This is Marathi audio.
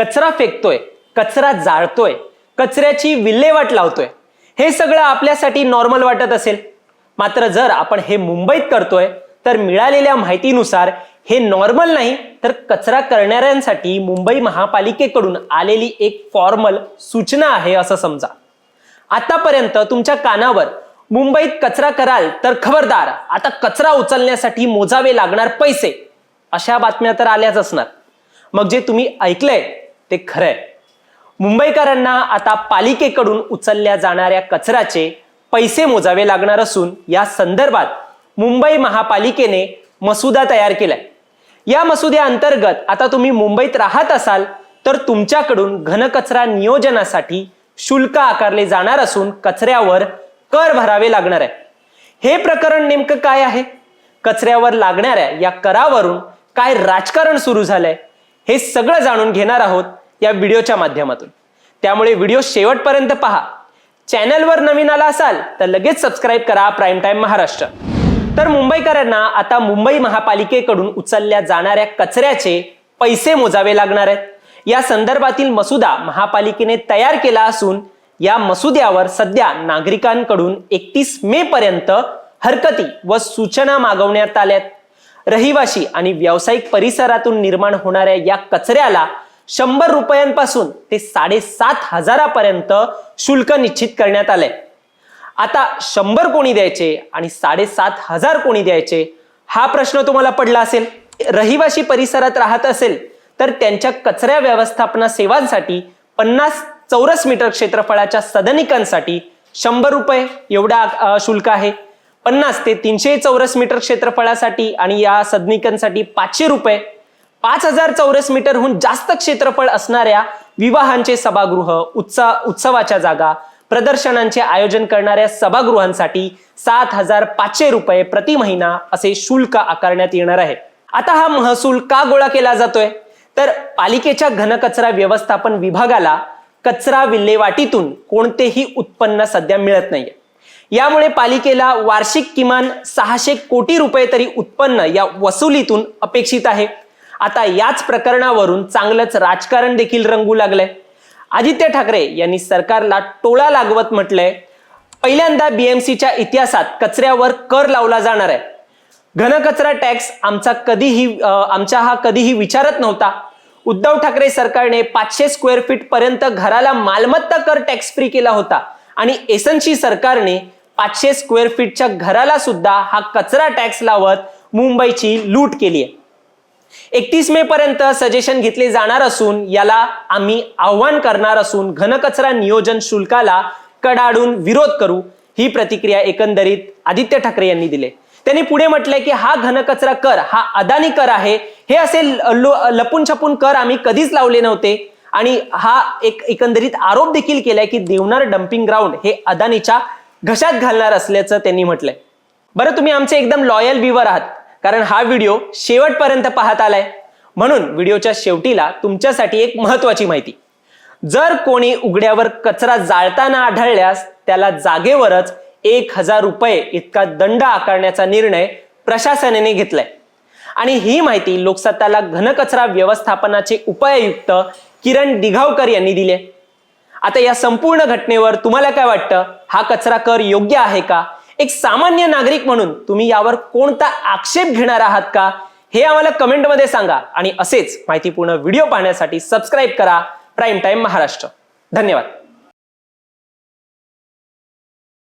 कचरा फेकतोय कचरा जाळतोय कचऱ्याची विल्हेवाट लावतोय. हे सगळं आपल्यासाठी नॉर्मल वाटत असेल. मात्र जर आपण हे मुंबईत करतोय तर मिळालेल्या माहितीनुसार हे नॉर्मल नाही तर कचरा करणाऱ्यांसाठी मुंबई महापालिकेकडून आलेली एक फॉर्मल सूचना आहे असं समजा. आतापर्यंत तुमच्या कानावर मुंबईत कचरा कराल तर खबरदार आता कचरा उचलण्यासाठी मोजावे लागणार पैसे अशा बातम्या तर आल्याच असणार. मग जे तुम्ही ऐकलंय ते खरंय. मुंबईकरांना आता पालिकेकडून उचलल्या जाणाऱ्या कचऱ्याचे पैसे मोजावे लागणार असून या संदर्भात मुंबई महापालिकेने मसुदा तयार केलाय. या मसुद्याअंतर्गत आता तुम्ही मुंबईत राहत असाल तर तुमच्याकडून घनकचरा नियोजनासाठी शुल्क आकारले जाणार असून कचऱ्यावर कर भरावे लागणार आहे. हे प्रकरण नेमकं काय आहे? कचऱ्यावर लागणाऱ्या या करावरून काय राजकारण सुरू झालंय? हे सगळं जाणून घेणार आहोत या व्हिडिओच्या माध्यमातून. त्यामुळे व्हिडिओ शेवटपर्यंत पहा. चॅनलवर नवीन आला असाल तर लगेच सबस्क्राईब करा प्राईम टाईम महाराष्ट्र. तर मुंबईकरांना आता मुंबई महापालिकेकडून उचलल्या जाणाऱ्या कचऱ्याचे पैसे मोजावे लागणार आहेत. या संदर्भातील मसुदा महापालिकेने तयार केला असून या मसुद्यावर सध्या नागरिकांकडून एकतीस मे पर्यंत हरकती व सूचना मागवण्यात आल्यात रहिवाशी आणि व्यावसायिक परिसरातून निर्माण होणाऱ्या या कचऱ्याला शंभर रुपयांपासून ते साडेसात हजारापर्यंत शुल्क निश्चित करण्यात आलंय. आता शंभर कोणी द्यायचे आणि साडेसात हजार कोणी द्यायचे हा प्रश्न तुम्हाला पडला असेल. रहिवाशी परिसरात राहत असेल तर त्यांच्या कचऱ्या व्यवस्थापना सेवांसाठी पन्नास चौरस मीटर क्षेत्रफळाच्या सदनिकांसाठी शंभर रुपये एवढा शुल्क आहे. पन्नास ते तीनशे चौरस मीटर क्षेत्रफळासाठी आणि या सदनिकांसाठी पाचशे रुपये पाच हजार चौरस मीटरहून जास्त क्षेत्रफळ असणाऱ्या विवाहांचे सभागृह उत्सा उत्सवाच्या जागा प्रदर्शनांचे आयोजन करणाऱ्या सभागृहांसाठी सात हजार पाचशे रुपये प्रति महिना असे शुल्क आकारण्यात येणार आहे. आता हा महसूल का गोळा केला जातोय? तर पालिकेच्या घनकचरा व्यवस्थापन विभागाला कचरा विल्हेवाटीतून कोणतेही उत्पन्न सध्या मिळत नाहीये. यामुळे पालिकेला वार्षिक किमान सहाशे कोटी रुपये तरी उत्पन्न या वसुलीतून अपेक्षित आहे. आता याच प्रकरणावरून चांगलंच राजकारण देखील रंगू लागलंय. आदित्य ठाकरे यांनी सरकारला टोळा लागवत म्हटलंय. पहिल्यांदा बीएमसीच्या इतिहासात कचऱ्यावर कर लावला जाणार आहे. घनकचरा टॅक्स आमचा कधीही आमचा हा कधीही विचारत नव्हता. उद्धव ठाकरे सरकारने पाचशे स्क्वेअर फीट पर्यंत घराला मालमत्ता कर टॅक्स फ्री केला होता. आणि एसनशी सरकारने पाचशे स्क्वेअर फीटच्या घराला सुद्धा हा कचरा टॅक्स लावत मुंबईची लूट केली आहे. एकतीस मे पर्यंत सजेशन घेतले जाणार असून याला आम्ही आव्हान करणार असून घनकचरा नियोजन शुल्काला कडाडून विरोध करू ही प्रतिक्रिया एकंदरीत आदित्य ठाकरे यांनी दिले. त्यांनी पुढे म्हटलंय की हा घनकचरा कर हा अदानी कर आहे. हे असे लपून छपून कर आम्ही कधीच लावले नव्हते. आणि हा एक एकंदरीत आरोप देखील केलाय की देवनार डम्पिंग ग्राउंड हे अदानीच्या घशात घालणार असल्याचं त्यांनी म्हटलंय. बरं तुम्ही आमचे एकदम लॉयल व्ह्युअर आहात. कारण हा व्हिडिओ शेवटपर्यंत पाहत आलाय. म्हणून व्हिडिओच्या शेवटीला तुमच्यासाठी एक महत्वाची माहिती. जर कोणी उघड्यावर कचरा जाळताना आढळल्यास त्याला जागेवरच एक हजार रुपये इतका दंड आकारण्याचा निर्णय प्रशासनाने घेतलाय. आणि ही माहिती लोकसत्ताला घनकचरा व्यवस्थापनाचे उपायुक्त किरण दिघावकर यांनी दिली आता या संपूर्ण घटनेवर तुम्हाला काय वाटतं? हा कचरा कर योग्य आहे का? एक सामान्य नागरिक म्हणून तुम्ही यावर कोणता आक्षेप घेणार आहात का? हे आम्हाला कमेंटमध्ये सांगा. आणि असेच माहितीपूर्ण व्हिडिओ पाहण्यासाठी सबस्क्राईब करा. Prime time Maharashtra. धन्यवाद.